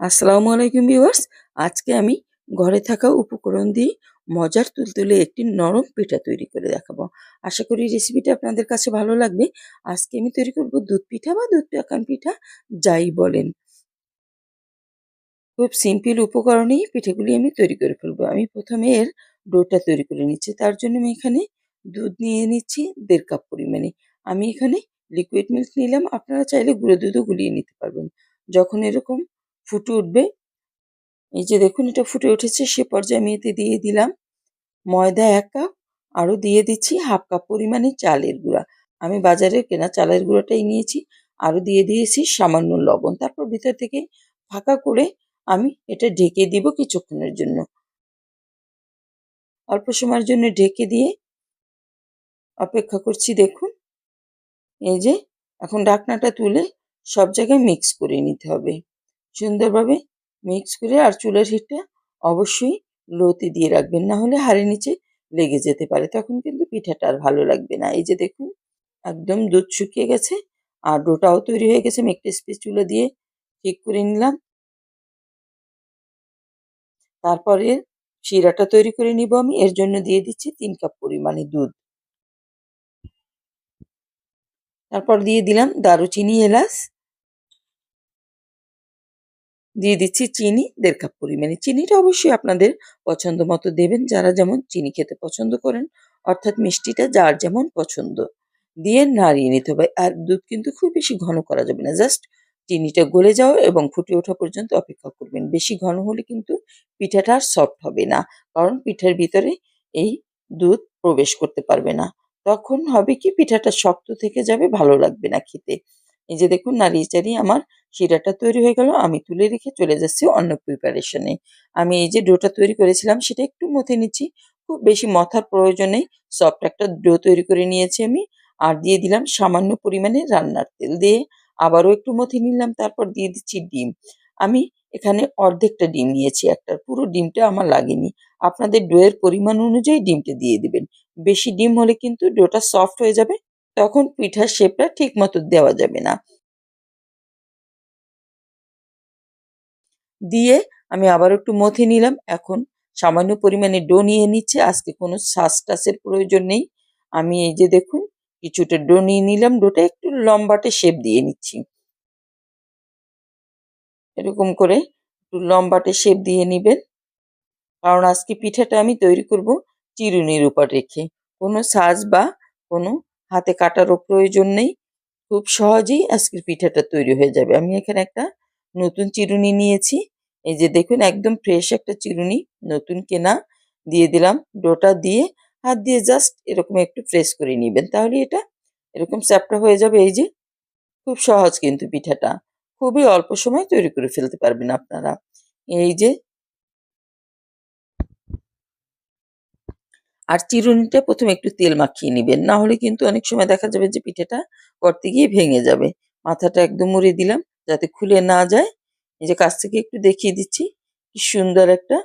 আসসালামু আলাইকুম ভিউয়ার্স। আজকে আমি ঘরে থাকা উপকরণ দিয়ে মজার তুলতুলে একটি নরম পিঠা তৈরি করে দেখাবো। আশা করি রেসিপিটা আপনাদের কাছে ভালো লাগবে। আজকে আমি তৈরি করব দুধ পিঠা বা দুধ পাকান পিঠা, যাই বলেন। খুব সিম্পল উপকরণেই পিঠেগুলি আমি তৈরি করে ফেলব। আমি প্রথমে এর ডোটা তৈরি করে নিচ্ছি। তার জন্য আমি এখানে দুধ নিয়ে নিচ্ছি দেড় কাপ পরিমাণে। আমি এখানে লিকুইড মিল্ক নিলাম। আপনারা চাইলে গুঁড়ো দুধও গুলিয়ে নিতে পারবেন। যখন এরকম ফুটে উঠবে। এই যে দেখুন, এটা ফুটে উঠেছে। সে পর্যায়ে আমি এতে দিয়ে দিলাম ময়দা এক কাপ, আরও দিয়ে দিচ্ছি হাফ কাপ পরিমাণে চালের গুঁড়া। আমি বাজারে কেনা চালের গুঁড়োটাই নিয়েছি, আরও দিয়ে দিয়েছি সামান্য লবণ। তারপর ভিতর থেকে ফাঁকা করে আমি এটা ঢেকে দিব কিছুক্ষণের জন্য। অল্প সময়ের জন্য ঢেকে দিয়ে অপেক্ষা করছি, দেখুন। এই যে, এখন ডাকনাটা তুলে সব জায়গায় মিক্স করে নিতে হবে। সুন্দরভাবে মিক্স করে আর চুলের হিটটা অবশ্যই লোতে দিয়ে রাখবেন। না হলে হাড়ের নিচে লেগে যেতে পারে। তখন কিন্তু পিঠাটা আর ভালো লাগবে না। এই যে দেখুন, একদম দুধ শুকিয়ে গেছে আর ডোটাও তৈরি হয়ে গেছে। আমি একটা স্পেস চুলা দিয়ে ঠিক করে নিলাম। তারপরে শিরাটা তৈরি করে নিব আমি। এর জন্য দিয়ে দিচ্ছি তিন কাপ পরিমাণে দুধ। তারপর দিয়ে দিলাম দারুচিনি এলাচ। দিয়ে দিচ্ছি চিনি, দেড় কাপ পরিমাণে। চিনিটা অবশ্যই আপনাদের পছন্দ মতো দেবেন, যারা যেমন চিনি খেতে পছন্দ করেন, অর্থাৎ মিষ্টিটা যার যেমন পছন্দ। দিয়ে নাড়িয়ে নিতে হবে, আর দুধ কিন্তু খুব বেশি ঘন করা যাবে না, জাস্ট চিনিটা গলে যাও এবং ফুটে ওঠা পর্যন্ত অপেক্ষা করবেন। বেশি ঘন হলে কিন্তু পিঠাটা আর সফট হবে না, কারণ পিঠার ভিতরে এই দুধ প্রবেশ করতে পারবে না। তখন হবে কি, পিঠাটা শক্ত থেকে যাবে, ভালো লাগবে না খেতে। এই যে দেখুন, নাড়িয়ে চাড়িয়ে আমার শিরাটা তৈরি হয়ে গেল। আমি তুলে রেখে চলে যাচ্ছি অন্য প্রিপারেশনে আমি এই যে ডোটা তৈরি করেছিলাম, সেটা একটু মথে নিচ্ছি। খুব বেশি মথার প্রয়োজন সফট একটা ডো তৈরি করে নিয়েছি আমি। আর দিয়ে দিলাম সামান্য পরিমাণে রান্নার তেল দিয়ে আবারও একটু মথে নিলাম, তারপর দিয়ে দিচ্ছি ডিম। আমি এখানে অর্ধেকটা ডিম নিয়েছি একটা, পুরো ডিমটা আমার লাগেনি। আপনাদের ডোয়ের পরিমাণ অনুযায়ী ডিমটা দিয়ে দিবেন। বেশি ডিম হলে কিন্তু ডোটা সফট হয়ে যাবে। তখন পিঠার শেপটা ঠিক মতো দেওয়া যাবে না। দিয়ে আমি আবার একটু মথে নিলাম। এখন সামান্য পরিমাণে ডো নিয়ে নিচ্ছে। আজকে কোনো শ্বাস টাসের প্রয়োজন নেই। আমি এই যে দেখুন, কিছুটা ডো নিয়ে নিলাম। ডোটা একটু লম্বাটে শেপ দিয়ে নিচ্ছি। এরকম করে একটু লম্বাটে শেপ দিয়ে নিবেন। কারণ আজকে পিঠাটা আমি তৈরি করব চিরুনির উপর রেখে। কোনো সাজ বা কোনো হাতে কাটারও প্রয়োজন নেই। খুব সহজেই আজকের পিঠাটা তৈরি হয়ে যাবে। আমি এখানে একটা নতুন চিরুনি নিয়েছি। এই যে দেখুন, একদম ফ্রেশ একটা চিরুনি, নতুন কেনা। দিয়ে দিলাম ডোটা দিয়ে, হাত দিয়ে জাস্ট এরকম একটু প্রেস করে নেবেন। তাহলে এটা এরকম চ্যাপটা হয়ে যাবে। এই যে খুব সহজ কিন্তু পিঠাটা। খুবই অল্প সময় তৈরি করে ফেলতে পারবেন আপনারা। এই যে আর চিরুনিটা প্রথমে একটু তেল মাখিয়ে নেবেন। না হলে কিন্তু অনেক সময় দেখা যাবে যে পিঠেটা করতে গিয়ে ভেঙে যাবে। মাথাটা একদম মুড়ে দিলাম যাতে খুলে না যায়। এই যে কাছ থেকে একটু দেখিয়ে দিচ্ছি, কি সুন্দর একটা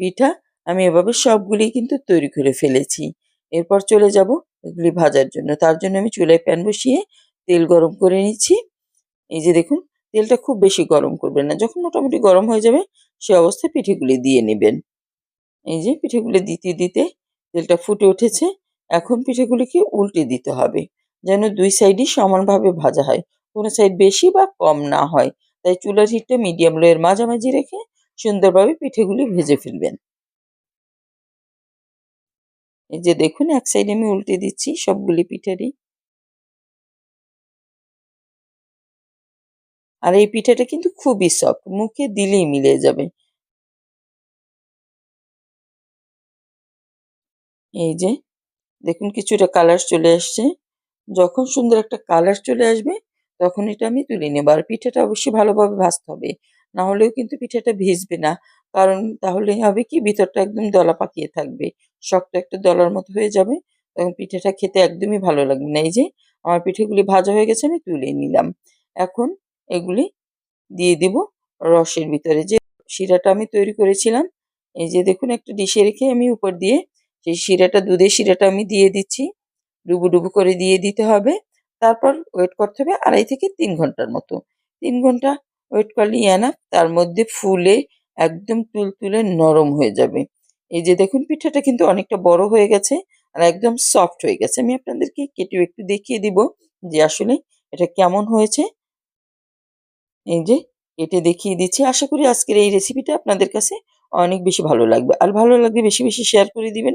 পিঠা। আমি এভাবে সবগুলি কিন্তু তৈরি করে ফেলেছি। এরপর চলে যাব এগুলি ভাজার জন্য। তার জন্য আমি চুলায় প্যান বসিয়ে তেল গরম করে নিচ্ছি। এই যে দেখুন, তেলটা খুব বেশি গরম করবেন না। যখন মোটামুটি গরম হয়ে যাবে সে অবস্থায় পিঠেগুলি দিয়ে নেবেন। এই যে পিঠেগুলি দিতে দিতে তেলটা ফুটে উঠেছে, এখন পিঠেগুলিকে উল্টে দিতে হবে, যেন দুই সাইডই সমানভাবে ভাজা হয়। কোনো সাইড বেশি বা কম না হয়, তাই চুলার হিটটা মিডিয়াম লোয়ের মাঝামাঝি রেখে সুন্দরভাবে পিঠেগুলি ভেজে ফেলবেন। এই যে দেখুন, এক সাইডে আমি উল্টে দিচ্ছি সবগুলি পিঠেরই। আর এই পিঠাটা কিন্তু খুবই সফট মুখে দিলেই মিলে যাবে। এই যে, দেখুন কিছুটা কালার চলে আসছে যখন সুন্দর একটা কালার চলে আসবে, তখন এটা আমি তুলে নেব। আর পিঠাটা অবশ্যই ভালোভাবে ভাজতে হবে। না হলেও কিন্তু পিঠাটা ভিজবে না। কারণ তাহলে হবে কি, ভিতরটা একদম দলা পাকিয়ে থাকবে। শক্ত একটা দলার মতো হয়ে যাবে। তখন পিঠাটা খেতে একদমই ভালো লাগবে না। এই যে, আমার পিঠেগুলি ভাজা হয়ে গেছে, আমি তুলে নিলাম। এখন এগুলি দিয়ে দিব রসের ভিতরে। যে শিরাটা আমি তৈরি করেছিলাম, এই যে দেখুন একটা ডিশে রেখে আমি উপর দিয়ে সেই শিরাটা, দুধের শিরাটা আমি দিয়ে দিচ্ছি। ডুবু ডুবু করে দিয়ে দিতে হবে। তারপর ওয়েট করতে হবে আড়াই থেকে তিন ঘণ্টার মতো। তিন ঘণ্টা ওয়েট করলেই এনাফ তার মধ্যে ফুলে একদম তুলতুলে নরম হয়ে যাবে। এই যে দেখুন, পিঠাটা কিন্তু অনেকটা বড় হয়ে গেছে আর একদম সফট হয়ে গেছে। আমি আপনাদেরকে কেটেও একটু দেখিয়ে দিব যে আসলে এটা কেমন হয়েছে। এই যে কেটে দেখিয়ে দিচ্ছি। আশা করি আজকের এই রেসিপিটা আপনাদের কাছে অনেক বেশি ভালো লাগবে। আর ভালো লাগলে বেশি বেশি শেয়ার করে দিবেন।